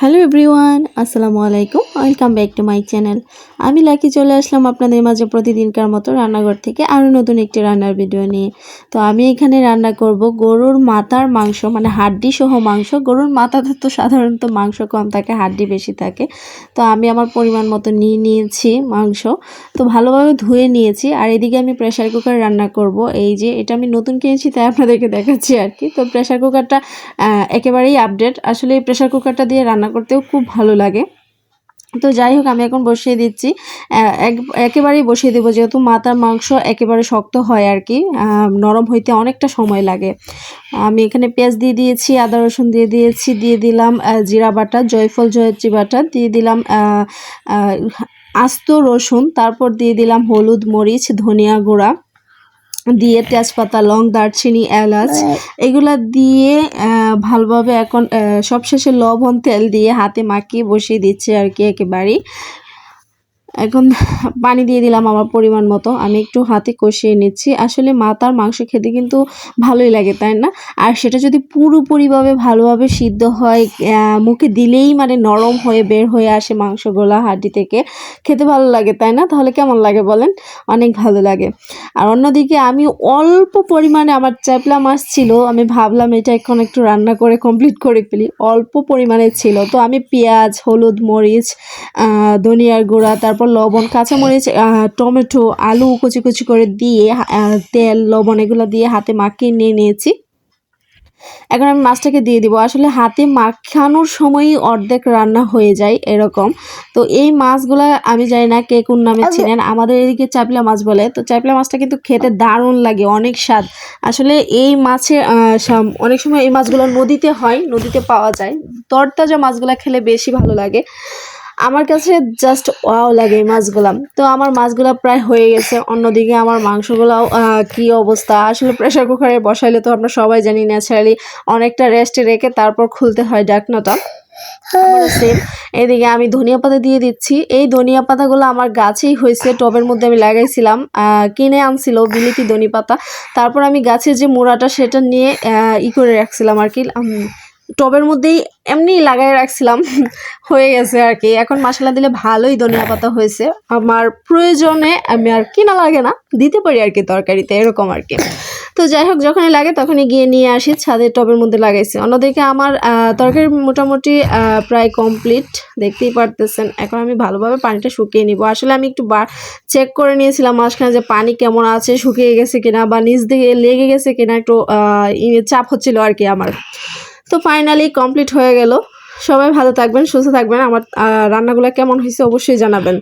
Hello everyone, আসসালামু আলাইকুম। Welcome back to my channel. আমি লাকি, চলে আসলাম আপনাদের মাঝে প্রতিদিনকার মতো রান্নাঘর থেকে আরও নতুন একটি রান্নার ভিডিও নিয়ে। তো আমি এখানে রান্না করব গরুর মাথার মাংস মানে হাড্ডি সহ মাংস। গরুর মাথাতে তো সাধারণত মাংস কম থাকে, হাড্ডি বেশি থাকে। তো আমি আমার পরিমাণ মতো নিয়ে নিয়েছি মাংস। তো ভালোভাবে ধুয়ে নিয়েছি। আর এদিকে আমি প্রেশার কুকার রান্না করব। এই যে এটা আমি নতুন কিনেছি, তাই আপনাদেরকে দেখাচ্ছি আর কি। তো প্রেশার কুকারটা একেবারেই আপডেট আসলে এই প্রেশার কুকারটা দিয়ে রান্না করতেও খুব ভালো লাগে। তো যাই হোক, আমি এখন বসিয়ে দিচ্ছি। এক- একেবারেই বসিয়ে দেবো, যেহেতু মাথার মাংস একেবারে শক্ত হয় আর কি নরম হইতে অনেকটা সময় লাগে। আমি এখানে পেঁয়াজ দিয়ে দিয়েছি, আদা রসুন দিয়ে দিয়েছি, দিয়ে দিলাম জিরা বাটা, জয়ফল, জয়ত্রী বাটা, দিয়ে দিলাম আস্ত রসুন, তারপর দিয়ে দিলাম হলুদ মরিচ, ধনিয়া গুঁড়া। দিয়ে তেজপাতা লং দারচিনি এলাচ এগুলা দিয়ে ভালোভাবে এখন সবশেষে লবণ তেল দিয়ে হাতে মাখিয়ে বসিয়ে দিচ্ছে আর কি একেবারেই। এখন পানি দিয়ে দিলাম আমার পরিমাণ মতো। আমি একটু হাতে কষিয়ে নিচ্ছি। আসলে মাথার মাংস খেতে কিন্তু ভালোই লাগে, তাই না? আর সেটা যদি পুরোপুরিভাবে ভালোভাবে সিদ্ধ হয় মুখে দিলেই মানে নরম হয়ে বের হয়ে আসে মাংসগুলা হাড্ডি থেকে, খেতে ভালো লাগে, তাই না? তাহলে কেমন লাগে বলেন? অনেক ভালো লাগে। আর অন্যদিকে আমি অল্প পরিমাণে আমার চ্যাপলা মাছ ছিল, আমি ভাবলাম এটা এখন একটু রান্না করে কমপ্লিট করে ফেলি। অল্প পরিমাণে ছিল, তো আমি পেঁয়াজ, হলুদ, মরিচ ধনিয়ার গুঁড়া তারপর লবণ কাঁচামরিচ টমেটো আলু কুচি কুচি করে দিয়ে তেল লবণ এগুলো দিয়ে হাতে মাখিয়ে নিয়ে নিয়েছি। এখন আমি মাছটাকে দিয়ে দিব। আসলে হাতে মাখানোর সময়ই অর্ধেক রান্না হয়ে যায় এরকম। তো এই মাছগুলা আমি জানি না কে কোন নামে চিনেন। আমাদের এদিকে চাপলা মাছ বলে। তো চাপলা মাছটা কিন্তু খেতে দারুণ লাগে অনেক স্বাদ। আসলে এই মাছে অনেক সময় এই মাছগুলো নদীতে হয় নদীতে পাওয়া যায়। তরতাজা মাছগুলো খেলে বেশি ভালো লাগে। আমার কাছে জাস্ট ওয়াও লাগে এই মাছগুলা। তো আমার মাছগুলা প্রায় হয়ে গেছে। অন্যদিকে আমার মাংসগুলাও কি অবস্থা? আসলে প্রেশার কুকারে বসাইলে তো আমরা সবাই জানি ন্যাচারালি অনেকটা রেস্টে রেখে তারপর খুলতে হয় ডাকনাটা। এদিকে আমি ধনিয়া পাতা দিয়ে দিচ্ছি। এই ধনিয়া পাতাগুলো আমার গাছেই হয়েছে। টবের মধ্যে আমি লাগাইছিলাম। কিনে আনছিল বিলিতি ধনি পাতা। তারপর আমি গাছের যে মোড়াটা সেটা নিয়ে ই করে রাখছিলাম আর কি। টবের মধ্যেই এমনি লাগাই রাখছিলাম, হয়ে গেছে আর কি। এখন মশলা দিলে ভালোই ধনিয়া পাতা হয়েছে। আমার প্রয়োজনে আমি আর কিনা লাগে না, দিতে পারি আর কি তরকারিতে, এরকম আর কি। তো যাই হোক, যখনই লাগে তখনই গিয়ে নিয়ে আসি ছাদের টবের মধ্যে লাগাইছি। অন্যদিকে আমার তরকারি মোটামুটি প্রায় কমপ্লিট দেখতেই পারতেছেন, এখন আমি ভালোভাবে পানিটা শুকিয়ে নিব। আসলে আমি একটু বার চেক করে নিয়েছিলাম মাঝখানে যে পানি কেমন আছে, শুকিয়ে গেছে কিনা বা নিচ দিকে লেগে গেছে কিনা, একটু চাপ হচ্ছিল আর কি আমার। তো ফাইনালি কমপ্লিট হয়ে গেল। সবাই ভালো থাকবেন, সুস্থ থাকবেন। আমার রান্নাগুলো কেমন হয়েছে অবশ্যই জানাবেন।